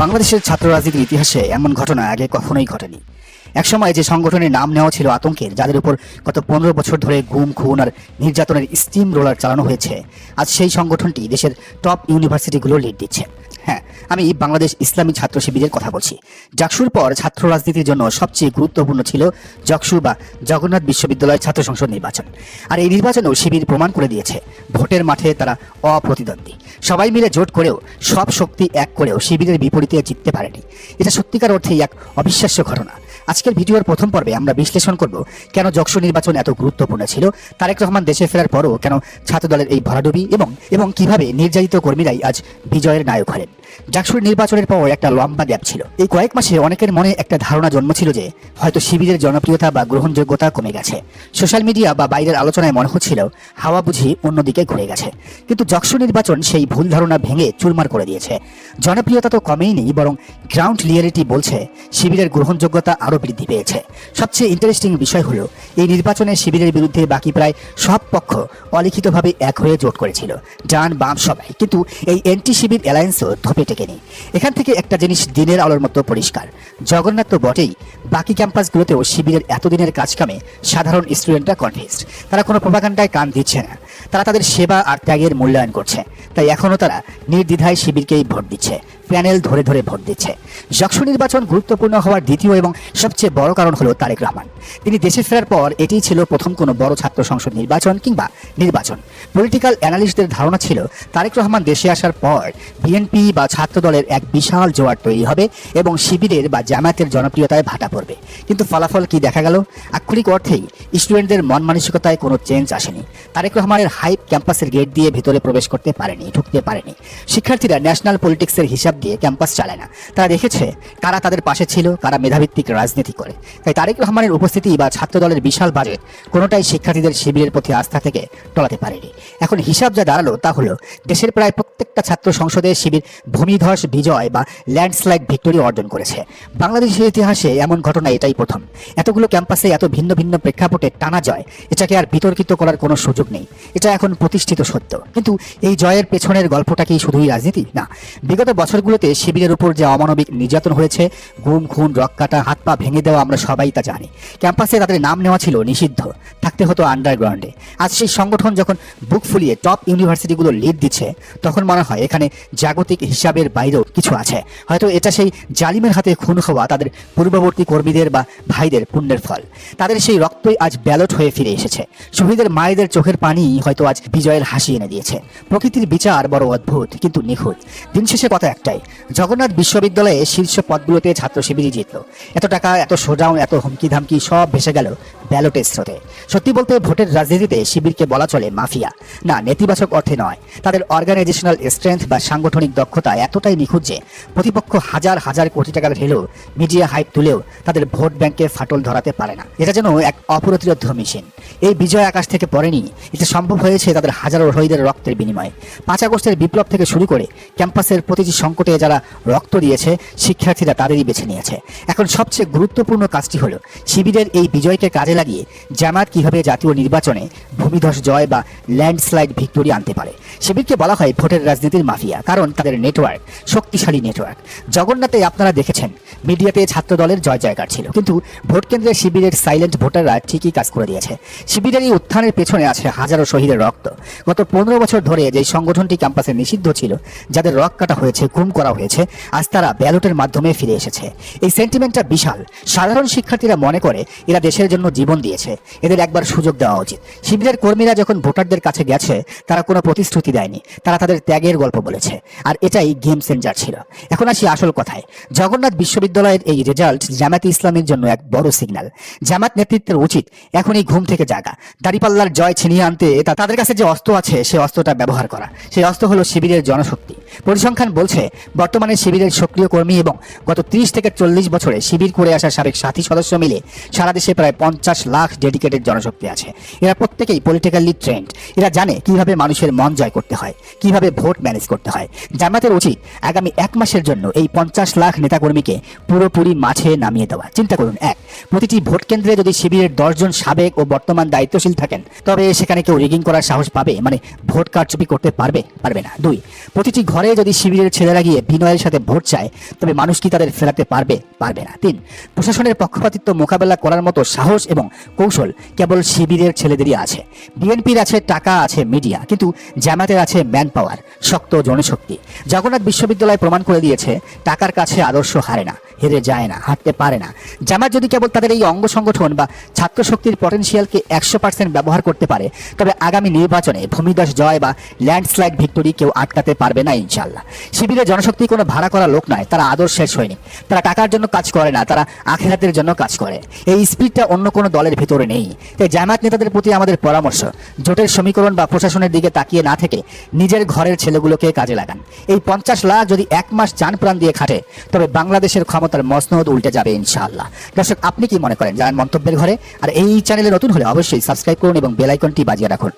বাংলাদেশের ছাত্র রাজনীতির ইতিহাসে এমন ঘটনা আগে কখনোই ঘটেনি। একসময় যে সংগঠনের নাম নেওয়া ছিল আতঙ্কের, যাদের উপর গত পনেরো বছর ধরে গুম খুন আর নির্যাতনের স্টিম রোলার চালানো হয়েছে, আজ সেই সংগঠনটি দেশের টপ ইউনিভার্সিটিগুলো লিড দিচ্ছে। হ্যাঁ আমি বাংলাদেশ ইসলামী ছাত্র শিবিরের কথা বলছি। জাকসুর পর ছাত্র রাজনীতির জন্য সবচেয়ে গুরুত্বপূর্ণ ছিল জকসু বা জগন্নাথ বিশ্ববিদ্যালয় ছাত্র সংসদ নির্বাচন। আর এই নির্বাচনেও শিবির প্রমাণ করে দিয়েছে, ভোটের মাঠে তারা অপ্রতিদ্বন্দ্বী। সবাই মিলে জোট করেও সব শক্তি এক করেও শিবিরের বিপরীতে জিততে পারেনি। এটা সত্যিকার অর্থেই এক অবিশ্বাস্য ঘটনা। আজকের ভিডিওর প্রথম পর্বে আমরা বিশ্লেষণ করব কেন যক্ষ নির্বাচন এত গুরুত্বপূর্ণ ছিল, তারেক রহমান দেশে ফেরার পরও কেন ছাত্রদলের এই ভরাডুবি এবং এবং কীভাবে নির্যাতিত কর্মীরাই আজ বিজয়ের নায়ক হলেন। জাকসুর নির্বাচনের পর একটা লম্বা গ্যাপ ছিল। এই কয়েক মাসে অনেকের মনে একটা ধারণা জন্মছিল যে, হয়তো শিবিরের জনপ্রিয়তা বা গ্রহণযোগ্যতা কমে গেছে। সোশ্যাল মিডিয়া বা বাইরের আলোচনায় মনে হচ্ছিল, হাওয়া বুঝি অন্যদিকে ঘুরে গেছে। কিন্তু যক্ষ নির্বাচন সেই ভুল ধারণা ভেঙে চুরমার করে দিয়েছে। জনপ্রিয়তা তো কমেই নেই, বরং গ্রাউন্ড রিয়েলিটি বলছে, শিবিরের গ্রহণযোগ্যতা আরও বৃদ্ধি পেয়েছে। সবচেয়ে ইন্টারেস্টিং বিষয় হলো, এই নির্বাচনে শিবিরের বিরুদ্ধে বাকি প্রায় সব পক্ষ অলিখিতভাবে এক হয়ে জোট করেছিল ডান বাম সবাই। কিন্তু এই এন্টি শিবির অ্যালায়েন্সও ধোপে টেকেনি। এখান থেকে একটা জিনিস দিনের আলোর মতো পরিষ্কার। জগন্নাথ তো বটেই, বাকি ক্যাম্পাসগুলোতেও শিবিরের এতদিনের কাজকামে সাধারণ স্টুডেন্টরা কনভিন্সড তারা কোনো প্রভাকাণ্ডায় কান দিচ্ছে না। তারা তাদের সেবা আর ত্যাগের মূল্যায়ন করছে। তাই এখনও তারা নির্দ্বিধায় শিবিরকেই ভোট দিচ্ছে। প্যানেল ধরে ধরে ভোট দিচ্ছে। যক্ষ নির্বাচন গুরুত্বপূর্ণ হওয়ার দ্বিতীয় এবং সবচেয়ে বড় কারণ হলো তারেক রহমান। তিনি দেশে ফেরার পর এটিই ছিল প্রথম কোনো বড় ছাত্র সংসদ নির্বাচন কিংবা নির্বাচন। পলিটিক্যাল অ্যানালিস্টদের ধারণা ছিল, তারেক রহমান দেশে আসার পর বিএনপি বা ছাত্র দলের এক বিশাল জোয়ার তৈরি হবে এবং শিবিরের বা জামায়াতের জনপ্রিয়তায় ভাটা পড়বে। কিন্তু ফলাফল কি দেখা গেল? আক্ষরিক অর্থেই স্টুডেন্টদের মন মানসিকতায় কোনো চেঞ্জ আসেনি। তারেক রহমানের হাইপ ক্যাম্পাসের গেট দিয়ে ভিতরে প্রবেশ করতে পারেনি, ঢুকতে পারেনি। শিক্ষার্থীরা ন্যাশনাল পলিটিক্সের হিসাব দিয়ে ক্যাম্পাস চালায় না। তারা দেখেছে কারা তাদের পাশে ছিল, কারা মেধাভিত্তিক রাজনীতি করে। তাই তারেক রহমানের উপস্থিতি বা ছাত্র দলের বিশাল বাজেট কোনোটাই শিক্ষার্থীদের শিবিরের প্রতি আস্থা থেকে টলাতে পারেনি। এখন হিসাব যা দাঁড়াল তা হলো, দেশের প্রায় প্রত্যেকটা ছাত্র সংসদে শিবির ভূমিধস বিজয় বা ল্যান্ডস্লাইড ভিক্টোরি অর্জন করেছে। বাংলাদেশের ইতিহাসে এমন ঘটনা এটাই প্রথম। এতগুলো ক্যাম্পাসে এত ভিন্ন ভিন্ন প্রেক্ষাপটে টানা যায়, এটাকে আর বিতর্কিত করার কোনো সুযোগ নেই। এটা এখন প্রতিষ্ঠিত সত্য। কিন্তু এই জয়ের পেছনের গল্পটা কি শুধুই রাজনীতি? না। বিগত বছরগুলোতে শিবিরের উপর যে অমানবিক নির্যাতন হয়েছে, গুম, খুন, রক কাটা, হাত পা ভেঙে দেওয়া আমরা সবাই তা জানি। ক্যাম্পাসে তাদের নাম নেওয়া ছিল নিষিদ্ধ। থাকতে হতো আন্ডারগ্রাউন্ডে আজ সেই সংগঠন যখন বুক ফুলিয়ে টপ ইউনিভার্সিটিগুলো লিড দিচ্ছে, তখন মনে হয় এখানে জাগতিক হিসাবের বাইরেও কিছু আছে। হয়তো এটা সেই জালিমের হাতে খুন হওয়া তাদের পূর্ববর্তী কর্মীদের বা ভাইদের পুণ্যের ফল। তাদের সেই রক্তই আজ ব্যালট হয়ে ফিরে এসেছে। শহীদের মায়েদের চোখের পানি হয়তো আজ বিজয়ের হাসি এনে দিয়েছে। প্রকৃতির বিচার বড় অদ্ভুত, কিন্তু নিখুঁত। দিন শেষে কথা একটাই, জগন্নাথ বিশ্ববিদ্যালয়ে শীর্ষ পদগুলোতে ছাত্র শিবিরই জিতল। এত টাকা, এত শোডাউন, এত হুমকি ধামকি সব ভেসে গেল ব্যালটের স্রোতে। সত্যি বলতে, ভোটের রাজনীতিতে শিবিরকে বলা চলে মাফিয়া। না, নেতিবাচক অর্থে নয়। তাদের অর্গানাইজেশনাল স্ট্রেংথ বা সাংগঠনিক দক্ষতা এতটাই নিখুঁত যে, প্রতিপক্ষ হাজার হাজার কোটি টাকা ঢেলেও মিডিয়া হাইপ তুলেও তাদের ভোট ব্যাংকে ফাটল ধরাতে পারে না। এটা যেন এক অপ্রতিরোধ মেশিন। এই বিজয় আকাশ থেকে পড়েনি এটা সম্ভব হয়েছে তাদের হাজারো শহীদের রক্তের বিনিময়ে। পাঁচ আগস্টের বিপ্লব থেকে শুরু করে ক্যাম্পাসের প্রতিটি সংকটে যারা রক্ত দিয়েছে, শিক্ষার্থীরা তাদেরই বেছে নিয়েছে। এখন সবচেয়ে গুরুত্বপূর্ণ কাজটি হলো, শিবিরের এই বিজয়কে কাজে লাগিয়ে জামাত কীভাবে জাতীয় নির্বাচনে ভূমিধস জয় বা ল্যান্ডস্লাইড ভিক্টোরি আনতে পারে? শিবিরকে বলা হয় ভোটের রাজনীতির মাফিয়া, কারণ তাদের নেটওয়ার্ক, শক্তিশালী নেটওয়ার্ক। জগন্নাথে আপনারা দেখেছেন, মিডিয়াতে ছাত্র দলের জয় জয়কার ছিল। কিন্তু ভোট কেন্দ্রে শিবিরের সাইলেন্ট ভোটাররা ঠিকই কাজ করে দিয়েছে। শিবিরের এই উত্থানের পেছনে আছে হাজারো শহীদের রক্ত। গত পনেরো বছর ধরে যে সংগঠনটি ক্যাম্পাসে নিষিদ্ধ ছিল, যাদের রক কাটা হয়েছে, গুম করা হয়েছে, আজ তারা ব্যালটের মাধ্যমে ফিরে এসেছে। এই সেন্টিমেন্টটা বিশাল। সাধারণ শিক্ষার্থীরা মনে করে, এরা দেশের জন্য জীবন দিয়েছে। এদের একবার সুযোগ দেওয়া উচিত। শিবিরের কর্মীরা যখন ভোটারদের কাছে গেছে, তারা কোনো প্রতিশ্রুতি দেয়নি। তারা তাদের ত্যাগের গল্প বলেছে। আর এটাই গেম চেঞ্জার ছিল। এখন আসি আসল কথায়। জগন্নাথ বিশ্ববিদ্যালয়ের এই রেজাল্ট জামাতে ইসলামের জন্য এক বড় সিগন্যাল। জামাত নেতৃত্বের উচিত এখনই ঘুম থেকে জাগা। দাড়িপাল্লার জয় ছিনিয়ে আনতে তাদের কাছে যে অস্ত্র আছে, সে অস্ত্রটা ব্যবহার করা। সেই অস্ত্র হলো শিবিরের জনশক্তি। পরিসংখ্যান বলছে, বর্তমানে শিবিরের সক্রিয় কর্মী এবং গত ত্রিশ থেকে চল্লিশ বছরে শিবির করে আসা সাবেক সাথী সদস্য মিলে সারা দেশে প্রায় পঞ্চাশ লাখ ডেডিকেটেড জনশক্তি আছে। এরা প্রত্যেকেই পলিটিক্যালি ট্রেন্ড এরা জানে কীভাবে মানুষের মন জয় করতে হয়, কীভাবে ভোট ম্যানেজ করতে হয়। জামাতের উচিত আগামী এক মাসের জন্য এই পঞ্চাশ লাখ নেতাকর্মীকে পুরোপুরি মাঠে নামিয়ে দেওয়া। চিন্তা করুন, এক, প্রতিটি ভোট কেন্দ্রে যদি শিবিরের দশজন সাবেক ও বর্তমান দায়িত্বশীল থাকেন, তবে সেখানে কেউ রিগিং করার সাহস পাবে? মানে ভোট কারচুপি করতে পারবে? পারবে না। দুই, প্রতিটি ঘরে যদি শিবিরের ছেলেরা গিয়ে বিনয়ের সাথে ভোট চায়, তবে মানুষ কি তাদের ফেরাতে পারবে? পারবে না। তিন, প্রশাসনের পক্ষপাতিত্ব মোকাবেলা করার মতো সাহস এবং কৌশল কেবল শিবিরের ছেলেদেরই আছে। বিএনপির আছে টাকা, আছে মিডিয়া, কিন্তু জামাতের আছে ম্যান পাওয়ার শক্ত জনশক্তি। জগন্নাথ বিশ্ববিদ্যালয় প্রমাণ করে দিয়েছে, টাকার কাছে আদর্শ হারে না। হেরে যায় না, হাঁটতে পারে না। জামাত যদি কেবল তাদের এই অঙ্গ সংগঠন বা ছাত্র শক্তির পটেনশিয়ালকে একশো পার্সেন্ট ব্যবহার করতে পারে, তবে আগামী নির্বাচনে ভূমিদশ জয় বা ল্যান্ডস্লাইড ভিক্টোরি কেউ আটকাতে পারবে না ইনশাল্লাহ শিবিরের জনশক্তি কোনো ভাড়া করা লোক নয়, তারা আদর্শের সৈনিক। তারা টাকার জন্য কাজ করে না, তারা আখেরাতের জন্য কাজ করে। এই স্পিডটা অন্য কোনো দলের ভিতরে নেই। তাই জামাত নেতাদের প্রতি আমাদের পরামর্শ, জোটের সমীকরণ বা প্রশাসনের দিকে তাকিয়ে না থেকে নিজের ঘরের ছেলেগুলোকে কাজে লাগান। এই পঞ্চাশ লাখ যদি এক মাস চান প্রাণ দিয়ে খাটে, তবে বাংলাদেশের ক্ষমতার মসনদ উল্টে যাবে ইনশাআল্লাহ। দর্শক, আপনি কি মনে করেন? জানান মন্তব্যের ঘরে। আর এই চ্যানেলে নতুন হলে অবশ্যই সাবস্ক্রাইব করুন এবং বেলাইকনটি বাজিয়ে রাখুন।